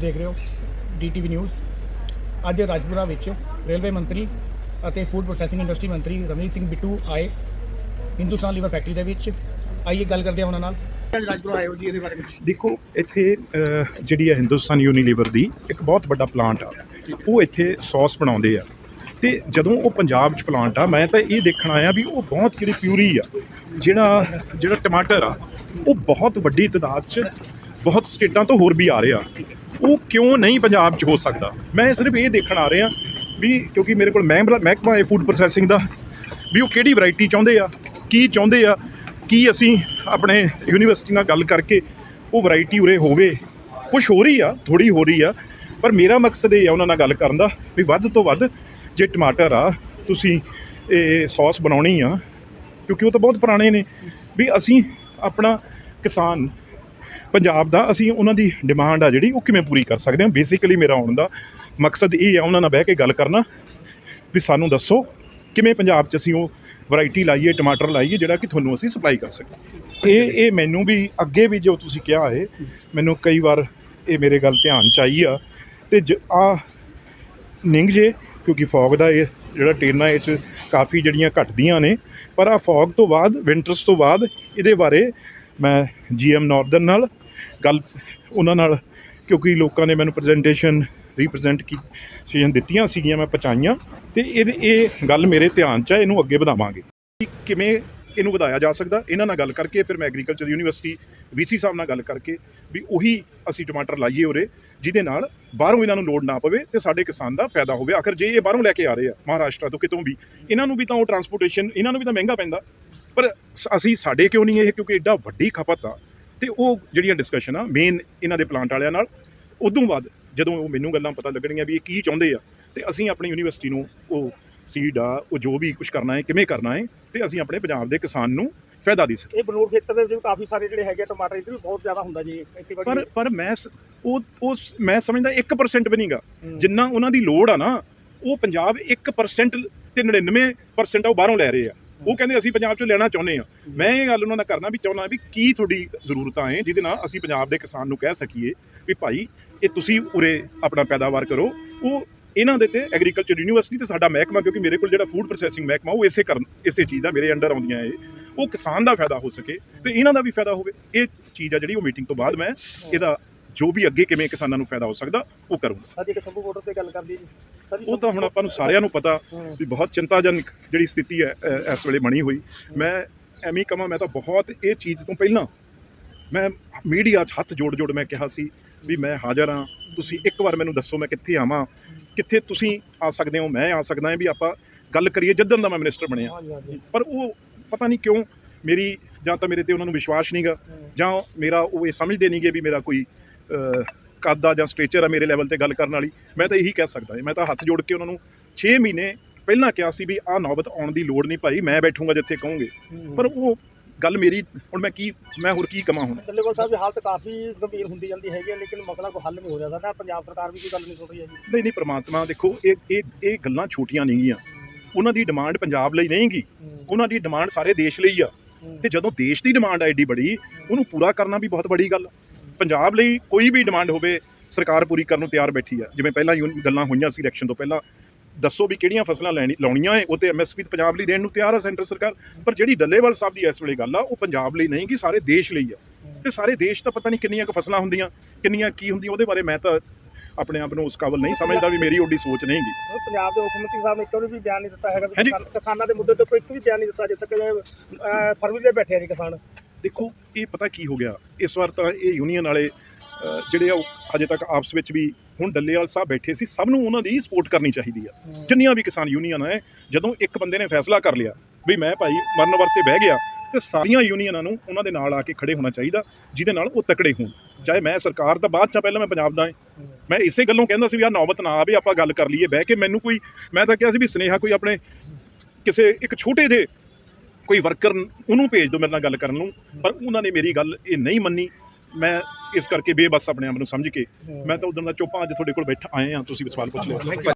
ਦੇਖ ਰਹੇ ਹੋ ਡੀਟੀਵੀ ਨਿਊਜ਼। ਅੱਜ ਰਾਜਪੁਰਾ ਵਿੱਚ ਰੇਲਵੇ ਮੰਤਰੀ ਅਤੇ ਫੂਡ ਪ੍ਰੋਸੈਸਿੰਗ ਇੰਡਸਟਰੀ ਮੰਤਰੀ ਰਮਨੀਤ ਸਿੰਘ ਬਿੱਟੂ ਆਏ ਹਿੰਦੁਸਤਾਨ ਲੀਵਰ ਫੈਕਟਰੀ ਦੇ ਵਿੱਚ। ਆਈਏ ਗੱਲ ਕਰਦੇ ਹਾਂ ਉਹਨਾਂ ਨਾਲ। ਰਾਜਪੁਰਾ ਆਏ ਹੋ ਜੀ ਇਹਦੇ ਬਾਰੇ ਵਿੱਚ ਦੇਖੋ ਇੱਥੇ ਅਹ, ਜਿਹੜੀ ਹੈ ਹਿੰਦੁਸਤਾਨ ਯੂਨੀਲੀਵਰ ਦੀ ਇੱਕ ਬਹੁਤ ਵੱਡਾ ਪਲਾਂਟ ਆ। ਉਹ ਇੱਥੇ ਸੌਸ ਬਣਾਉਂਦੇ ਆ। ਤੇ ਜਦੋਂ ਉਹ ਪੰਜਾਬ 'ਚ ਪਲਾਂਟ ਆ ਮੈਂ ਤਾਂ ਇਹ ਦੇਖਣ ਆਇਆ ਵੀ ਉਹ ਬਹੁਤ ਜਿਹੜੀ ਪਿਊਰੀ ਆ ਜਿਹੜਾ ਜਿਹੜਾ ਟਮਾਟਰ ਆ ਉਹ ਬਹੁਤ ਵੱਡੀ ਤਦਾਦ 'ਚ ਬਹੁਤ ਸਟੇਟਾਂ ਤੋਂ ਹੋਰ ਵੀ ਆ ਰਿਹਾ। ਉਹ ਕਿਉਂ ਨਹੀਂ ਪੰਜਾਬ 'ਚ ਹੋ ਸਕਦਾ? ਮੈਂ ਸਿਰਫ ਇਹ ਦੇਖਣ ਆ ਰਿਹਾ ਵੀ ਕਿਉਂਕਿ ਮੇਰੇ ਕੋਲ ਮਹਿਕਮਾ ਮਹਿਕਮਾ ਹੈ ਫੂਡ ਪ੍ਰੋਸੈਸਿੰਗ ਦਾ, ਵੀ ਉਹ ਕਿਹੜੀ ਵੈਰਾਈਟੀ ਚਾਹੁੰਦੇ ਆ, ਕੀ ਚਾਹੁੰਦੇ ਆ, ਕੀ ਅਸੀਂ ਆਪਣੇ ਯੂਨੀਵਰਸਿਟੀ ਨਾਲ ਗੱਲ ਕਰਕੇ ਉਹ ਵੈਰਾਈਟੀ ਉਰੇ ਹੋਵੇ। ਕੁਝ ਹੋ ਰਹੀ ਆ ਥੋੜੀ ਹੋ ਰਹੀ ਆ, ਪਰ ਮੇਰਾ ਮਕਸਦ ਇਹ ਆ ਉਹਨਾਂ ਨਾਲ ਗੱਲ ਕਰਨ ਦਾ ਵੀ ਵੱਧ ਤੋਂ ਵੱਧ ਜੇ ਟਮਾਟਰ ਆ, ਤੁਸੀਂ ਇਹ ਸੌਸ ਬਣਾਉਣੀ ਆ, ਕਿਉਂਕਿ ਉਹ ਤਾਂ ਬਹੁਤ ਪੁਰਾਣੇ ਨੇ, ਵੀ ਅਸੀਂ ਆਪਣਾ ਕਿਸਾਨ ਪੰਜਾਬ ਦਾ ਅਸੀਂ ਉਹਨਾਂ ਦੀ ਡਿਮਾਂਡ ਆ ਜਿਹੜੀ, ਉਹ ਕਿਵੇਂ ਪੂਰੀ ਕਰ ਸਕਦੇ ਹਾਂ? ਬੇਸਿਕਲੀ ਮੇਰਾ ਆਉਣ ਦਾ ਮਕਸਦ ਇਹ ਆ ਉਹਨਾਂ ਨਾਲ ਬਹਿ ਕੇ ਗੱਲ ਕਰਨਾ ਵੀ ਸਾਨੂੰ ਦੱਸੋ ਕਿਵੇਂ ਪੰਜਾਬ 'ਚ ਅਸੀਂ ਉਹ ਵੈਰਾਈਟੀ ਲਾਈਏ, ਟਮਾਟਰ ਲਾਈਏ, ਜਿਹੜਾ ਕਿ ਤੁਹਾਨੂੰ ਅਸੀਂ ਸਪਲਾਈ ਕਰ ਸਕੀਏ। ਇਹ ਇਹ ਮੈਨੂੰ ਵੀ ਅੱਗੇ ਵੀ ਜੋ ਤੁਸੀਂ ਕਿਹਾ ਹੈ, ਮੈਨੂੰ ਕਈ ਵਾਰ ਇਹ ਮੇਰੇ ਗੱਲ ਧਿਆਨ ਚ ਆਈ ਆ। ਤੇ ਆ ਨਿੰਗ ਜੇ, ਕਿਉਂਕਿ ਫੌਗ ਦਾ ਇਹ ਜਿਹੜਾ ਟੇਨਾ ਇਹ 'ਚ ਕਾਫੀ ਜਿਹੜੀਆਂ ਘਟਦੀਆਂ ਨੇ, ਪਰ ਆ ਫੌਗ ਤੋਂ ਬਾਅਦ ਵਿੰਟਰਸ ਤੋਂ ਬਾਅਦ ਇਹਦੇ ਬਾਰੇ ਮੈਂ ਜੀਐਮ ਨਾਰਦਰਨ ਨਾਲ ਗੱਲ ਉਹਨਾਂ ਨਾਲ, ਕਿਉਂਕਿ ਲੋਕਾਂ ਨੇ ਮੈਨੂੰ ਪ੍ਰੈਜੈਂਟੇਸ਼ਨ ਰਿਪਰੈਜ਼ੈਂਟ ਕੀ ਚੀਜ਼ਾਂ ਦਿੱਤੀਆਂ ਸੀਗੀਆਂ, ਮੈਂ ਪਹੁੰਚਾਈਆਂ, ਤੇ ਇਹਦੇ, ਇਹ ਗੱਲ ਮੇਰੇ ਧਿਆਨ 'ਚ ਹੈ ਇਹਨੂੰ ਅੱਗੇ ਵਧਾਵਾਂਗੇ। ਕਿ ਕਿਵੇਂ ਇਹਨੂੰ ਵਧਾਇਆ ਜਾ ਸਕਦਾ? ਇਹਨਾਂ ਨਾਲ ਗੱਲ ਕਰਕੇ, ਫਿਰ ਮੈਂ ਐਗਰੀਕਲਚਰ ਯੂਨੀਵਰਸਿਟੀ ਵੀਸੀ ਸਾਹਿਬ ਨਾਲ ਗੱਲ ਕਰਕੇ, ਵੀ ਉਹੀ ਅਸੀਂ ਟਮਾਟਰ ਲਾਈਏ ਉਰੇ, ਜਿਹਦੇ ਨਾਲ ਬਾਹਰੋਂ ਇਹਨਾਂ ਨੂੰ ਲੋਡ ਨਾ ਪਵੇ ਤੇ ਸਾਡੇ ਕਿਸਾਨ ਦਾ ਫਾਇਦਾ ਹੋਵੇ। ਆਖਰ ਜੇ ਇਹ ਬਾਹਰੋਂ ਲੈ ਕੇ ਆ ਰਹੇ ਆ, ਮਹਾਰਾਸ਼ਟਰ ਤੋਂ ਕਿਤੋਂ ਵੀ, ਇਹਨਾਂ ਨੂੰ ਵੀ ਤਾਂ ਉਹ ਟਰਾਂਸਪੋਰਟੇਸ਼ਨ ਇਹਨਾਂ ਨੂੰ ਵੀ ਤਾਂ ਮਹਿੰਗਾ ਪੈਂਦਾ। ਪਰ ਸ- ਅਸੀਂ, ਸਾਡੇ ਕਿਉਂ ਨਹੀਂ ਇਹ, ਕਿਉਂਕਿ ਐਡਾ ਵੱਡੀ ਖਪਤ ਆ। ਤੇ ਉਹ ਜਿਹੜੀਆਂ ਡਿਸਕਸ਼ਨ ਆ ਮੇਨ ਇਹਨਾਂ ਦੇ ਪਲਾਂਟ ਵਾਲਿਆਂ ਨਾਲ ਉਦੋਂ ਬਾਅਦ ਜਦੋਂ ਉਹ ਮੈਨੂੰ ਗੱਲਾਂ ਪਤਾ ਲੱਗਣਗੀਆਂ ਵੀ ਇਹ ਕੀ ਚਾਹੁੰਦੇ ਆ ਤੇ ਅਸੀਂ ਆਪਣੀ ਯੂਨੀਵਰਸਿਟੀ ਨੂੰ ਉਹ ਸੀਡ ਆ ਉਹ ਜੋ ਵੀ ਕੁਝ ਕਰਨਾ ਹੈ ਕਿਵੇਂ ਕਰਨਾ ਹੈ ਤੇ ਅਸੀਂ ਆਪਣੇ ਪੰਜਾਬ ਦੇ ਕਿਸਾਨ ਨੂੰ ਫਾਇਦਾ ਦੇ ਸਕੀਏ। ਇਹ ਬਨੂੜ ਖੇਤਰ ਦੇ ਵਿੱਚ ਵੀ ਕਾਫੀ ਸਾਰੇ ਜਿਹੜੇ ਹੈਗੇ ਆ ਟਮਾਟਰ ਇੱਧਰ ਵੀ ਬਹੁਤ ਜ਼ਿਆਦਾ ਹੁੰਦਾ ਜੀ ਪਰ ਪਰ ਮੈਂ ਉਹ ਉਹ ਮੈਂ ਸਮਝਦਾ 1% ਵੀ ਨਹੀਂਗਾ। ਜਿੰਨਾ ਉਹਨਾਂ ਦੀ ਲੋੜ ਆ ਨਾ ਉਹ ਪੰਜਾਬ 1% ਤੇ 99% ਆ ਉਹ ਬਾਹਰੋਂ ਲੈ ਰਹੇ ਆ। ਉਹ ਕਹਿੰਦੇ ਅਸੀਂ ਪੰਜਾਬ ਚੋਂ ਲੈਣਾ ਚਾਹੁੰਦੇ ਆ ਮੈਂ ਇਹ ਗੱਲ ਉਹਨਾਂ ਨਾਲ ਕਰਨਾ ਵੀ ਚਾਹੁੰਦਾ ਵੀ ਕੀ ਤੁਹਾਡੀ ਜ਼ਰੂਰਤਾਂ ਹੈ ਜਿਹਦੇ ਨਾਲ ਅਸੀਂ ਪੰਜਾਬ ਦੇ ਕਿਸਾਨ ਨੂੰ ਕਹਿ ਸਕੀਏ ਵੀ ਭਾਈ ਇਹ ਤੁਸੀਂ ਉਰੇ ਆਪਣਾ ਪੈਦਾਵਾਰ ਕਰੋ। ਉਹ ਇਹਨਾਂ ਦੇ ਤੇ ਐਗਰੀਕਲਚਰ ਯੂਨੀਵਰਸਿਟੀ ਤੇ ਸਾਡਾ ਮਹਿਕਮਾ ਕਿਉਂਕਿ ਮੇਰੇ ਕੋਲ ਜਿਹੜਾ ਫੂਡ ਪ੍ਰੋਸੈਸਿੰਗ ਮਹਿਕਮਾ ਉਹ ਇਸੇ ਕਰਨ ਇਸੇ ਚੀਜ਼ ਦਾ ਮੇਰੇ ਅੰਡਰ ਆਉਂਦੀਆਂ ਇਹ ਉਹ ਕਿਸਾਨ ਦਾ ਫਾਇਦਾ ਹੋ ਸਕੇ ਤੇ ਇਹਨਾਂ ਦਾ ਵੀ ਫਾਇਦਾ ਹੋਵੇ। ਇਹ ਚੀਜ਼ ਆ ਜਿਹੜੀ ਉਹ ਮੀਟਿੰਗ ਤੋਂ ਬਾਅਦ ਮੈਂ ਇਹਦਾ ਜੋ ਵੀ ਅੱਗੇ ਕਿਵੇਂ ਕਿਸਾਨਾਂ ਨੂੰ ਫਾਇਦਾ ਹੋ ਸਕਦਾ ਉਹ ਕਰੂੰਗਾ। ਸਰ ਜੀ ਸ਼ੰਭੂ ਬਾਰਡਰ ਤੇ ਗੱਲ ਕਰਦੀ ਜੀ ਉਹ ਤਾਂ ਹੁਣ ਆਪਾਂ ਨੂੰ ਸਾਰਿਆਂ ਨੂੰ ਪਤਾ। ਵੀ ਬਹੁਤ ਚਿੰਤਾਜਨਕ ਜਿਹੜੀ ਸਥਿਤੀ ਹੈ ਅ, ਇਸ ਵੇਲੇ ਬਣੀ ਹੋਈ। ਮੈਂ ਐਵੇਂ ਹੀ ਕਹਾਂ ਮੈਂ ਤਾਂ ਬਹੁਤ ਇਹ ਚੀਜ਼ ਤੋਂ ਪਹਿਲਾਂ ਮੈਂ ਮੀਡੀਆ 'ਚ ਹੱਥ ਜੋੜ ਜੋੜ ਮੈਂ ਕਿਹਾ ਸੀ ਵੀ ਮੈਂ ਹਾਜ਼ਰ ਹਾਂ। ਤੁਸੀਂ ਇੱਕ ਵਾਰ ਮੈਨੂੰ ਦੱਸੋ ਮੈਂ ਕਿੱਥੇ ਆਵਾਂ। ਕਿੱਥੇ ਤੁਸੀਂ ਆ ਸਕਦੇ ਹੋ ਮੈਂ ਆ ਸਕਦਾ ਹਾਂ ਵੀ ਆਪਾਂ ਗੱਲ ਕਰੀਏ ਜਿੱਦਣ ਦਾ ਮੈਂ ਮਿਨਿਸਟਰ ਬਣਿਆ। ਹਾਂਜੀ ਹਾਂਜੀ। ਪਰ ਉਹ ਪਤਾ ਨਹੀਂ ਕਿਉਂ ਮੇਰੀ ਜਾਂ ਤਾਂ ਮੇਰੇ ਤੇ ਉਹਨਾਂ ਨੂੰ ਵਿਸ਼ਵਾਸ ਨਹੀਂਗਾ ਜਾਂ ਮੇਰਾ ਉਹ ਇਹ ਸਮਝਦੇ ਨਹੀਂਗੇ ਵੀ ਮੇਰਾ ਕੋਈ ਕੱਦ ਆ ਜਾਂ ਸਟੇਚਰ ਆ ਮੇਰੇ ਲੈਵਲ ਤੇ ਗੱਲ ਕਰਨ ਵਾਲੀ ਮੈਂ ਤਾਂ ਇਹੀ ਕਹਿ ਸਕਦਾ ਮੈਂ ਤਾਂ ਹੱਥ ਜੋੜ ਕੇ ਉਹਨਾਂ ਨੂੰ 6 ਮਹੀਨੇ ਪਹਿਲਾਂ ਕਿਹਾ ਸੀ ਵੀ ਆਹ ਨੌਬਤ ਆਉਣ ਦੀ ਲੋੜ ਨਹੀਂ ਭਾਈ ਮੈਂ ਬੈਠੂੰਗਾ ਜਿੱਥੇ ਕਹੋਗੇ। ਪਰ ਉਹ ਗੱਲ ਮੇਰੀ ਹੁਣ ਮੈਂ ਕੀ ਮੈਂ ਹੋਰ ਕੀ ਕਮਾਂ ਹੁਣ? ਡੱਲੇਵਾਲ ਸਾਹਿਬ ਦੀ ਹਾਲਤ ਕਾਫੀ ਗੰਭੀਰ ਹੁੰਦੀ ਜਾਂਦੀ ਹੈਗੀ ਹੈ ਲੇਕਿਨ ਮਸਲਾ ਕੋਈ ਹੱਲ ਨਹੀਂ ਹੋ ਰਿਹਾ। ਸਰ ਪੰਜਾਬ ਸਰਕਾਰ ਵੀ ਕੋਈ ਗੱਲ ਨਹੀਂ ਸੁਣ ਰਹੀ ਹੈ ਜੀ ਨਹੀਂ ਨਹੀਂ ਪ੍ਰਮਾਤਮਾ ਦੇਖੋ ਇਹ ਇਹ ਇਹ ਗੱਲਾਂ ਛੋਟੀਆਂ ਨਹੀਂ ਗੀਆਂ। ਉਹਨਾਂ ਦੀ ਡਿਮਾਂਡ ਪੰਜਾਬ ਲਈ ਨਹੀਂ ਗੀ ਉਹਨਾਂ ਦੀ ਡਿਮਾਂਡ ਸਾਰੇ ਦੇਸ਼ ਲਈ ਆ। ਤੇ ਜਦੋਂ ਦੇਸ਼ ਦੀ ਡਿਮਾਂਡ ਆ ਐਡੀ ਬੜੀ ਉਹਨੂੰ ਪੂਰਾ ਕਰਨਾ ਵੀ ਬਹੁਤ ਵੱਡੀ ਗੱਲ ਆ। ਪੰਜਾਬ ਲਈ ਕੋਈ ਵੀ ਡਿਮਾਂਡ ਹੋਵੇ ਸਰਕਾਰ ਪੂਰੀ ਕਰਨ ਨੂੰ ਤਿਆਰ ਬੈਠੀ ਆ। ਜਿਵੇਂ ਪਹਿਲਾਂ ਗੱਲਾਂ ਹੋਈਆਂ ਸੀ ਇਲੈਕਸ਼ਨ ਤੋਂ ਪਹਿਲਾਂ ਦੱਸੋ ਵੀ ਕਿਹੜੀਆਂ ਫਸਲਾਂ ਲੈਣੀ ਲਾਉਣੀਆਂ ਹੈ ਉਹ ਤੇ ਐਮਐਸਪੀ ਪੰਜਾਬ ਲਈ ਦੇਣ ਨੂੰ ਤਿਆਰ ਆ ਸੈਂਟਰ ਸਰਕਾਰ। ਪਰ ਜਿਹੜੀ ਡੱਲੇਵਾਲ ਸਾਹਿਬ ਦੀ ਇਸ ਵੇਲੇ ਗੱਲ ਆ ਉਹ ਪੰਜਾਬ ਲਈ ਨਹੀਂ ਕਿ ਸਾਰੇ ਦੇਸ਼ ਲਈ ਆ। ਤੇ ਸਾਰੇ ਦੇਸ਼ ਤਾਂ ਪਤਾ ਨਹੀਂ ਕਿੰਨੀਆਂ ਕੁ ਫਸਲਾਂ ਹੁੰਦੀਆਂ ਕਿੰਨੀਆਂ ਕੀ ਹੁੰਦੀਆਂ ਉਹਦੇ ਬਾਰੇ ਮੈਂ ਤਾਂ ਆਪਣੇ ਆਪ ਨੂੰ ਉਸ ਕਾਬਲ ਨਹੀਂ ਸਮਝਦਾ ਵੀ ਮੇਰੀ ਓਡੀ ਸੋਚ ਨਹੀਂ ਗੀ। ਹੁਣ ਪੰਜਾਬ ਦੇ ਮੁੱਖ ਮੰਤਰੀ ਸਾਹਿਬ ਨੇ ਇੱਕ ਵਾਰੀ ਵੀ ਬਿਆਨ ਨਹੀਂ ਦਿੱਤਾ ਹੈਗਾ। ਕਿਸਾਨ- ਦੇ ਮੁੱਦੇ ਤੇ ਕੋਈ ਇੱਕ ਵੀ ਬਿਆਨ ਨਹੀਂ ਦਿੱਤਾ ਜਿੱਦ ਤੱਕ ਫਰਵਰੀ ਦੇ ਬੈਠੇ ਆ ਜੀ ਕਿਸਾਨ। ਦੇਖੋ ਇਹ ਪਤਾ ਕੀ ਹੋ ਗਿਆ? ਇਸ ਵਾਰ ਤਾਂ ਇਹ ਯੂਨੀਅਨ ਵਾਲੇ ਜਿਹੜੇ ਆ ਉਹ ਅਜੇ ਤੱਕ ਆਪਸ ਵਿੱਚ ਵੀ ਹੁਣ ਡੱਲੇਵਾਲ ਸਾਹਿਬ ਬੈਠੇ ਸੀ ਸਭ ਨੂੰ ਉਹਨਾਂ ਦੀ ਸਪੋਰਟ ਕਰਨੀ ਚਾਹੀਦੀ ਆ। ਜਿੰਨੀਆਂ ਵੀ ਕਿਸਾਨ ਯੂਨੀਅਨ ਹੈ ਜਦੋਂ ਇੱਕ ਬੰਦੇ ਨੇ ਫੈਸਲਾ ਕਰ ਲਿਆ ਵੀ ਮੈਂ ਭਾਈ ਮਰਨ ਵਰਤੇ ਬਹਿ ਗਿਆ ਤੇ ਸਾਰੀਆਂ ਯੂਨੀਅਨਾਂ ਨੂੰ ਉਹਨਾਂ ਦੇ ਨਾਲ ਆ ਕੇ ਖੜੇ ਹੋਣਾ ਚਾਹੀਦਾ ਜਿਹਦੇ ਨਾਲ ਉਹ ਤਕੜੇ ਹੋਣ। ਚਾਹੇ ਮੈਂ ਸਰਕਾਰ ਦਾ ਬਾਅਦ ਚ ਪਹਿਲਾਂ ਮੈਂ ਪੰਜਾਬ ਦਾ ਹਾਂ। ਮੈਂ ਇਸੇ ਗੱਲੋਂ ਕਹਿੰਦਾ ਸੀ ਵੀ ਆ ਨੌਬਤ ਨਾ ਆਵੇ ਆਪਾਂ ਗੱਲ ਕਰ ਲਈਏ ਬਹਿ ਕੇ ਮੈਨੂੰ ਕੋਈ ਮੈਂ ਤਾਂ ਕਿਹਾ ਸੀ ਵੀ ਸਨੇਹਾ ਕੋਈ ਆਪਣੇ ਕਿਸੇ ਇੱਕ ਛੋਟੇ ਜਿਹੇ ਕੋਈ ਵਰਕਰ ਉਹਨੂੰ ਭੇਜ ਦਿਓ ਮੇਰੇ ਨਾਲ ਗੱਲ ਕਰਨ ਨੂੰ, ਪਰ ਉਹਨਾਂ ਨੇ ਮੇਰੀ ਗੱਲ ਇਹ ਨਹੀਂ ਮੰਨੀ। ਮੈਂ ਇਸ ਕਰਕੇ ਬੇਬਸ ਆਪਣੇ ਆਪ ਨੂੰ ਸਮਝ ਕੇ, ਮੈਂ ਤਾਂ ਉਦੋਂ ਦਾ ਚੁੱਪਾਂ ਅੱਜ ਤੁਹਾਡੇ ਕੋਲ ਬੈਠਾ, ਆਏ ਆ, ਤੁਸੀਂ ਸਵਾਲ ਪੁੱਛ ਲਿਆ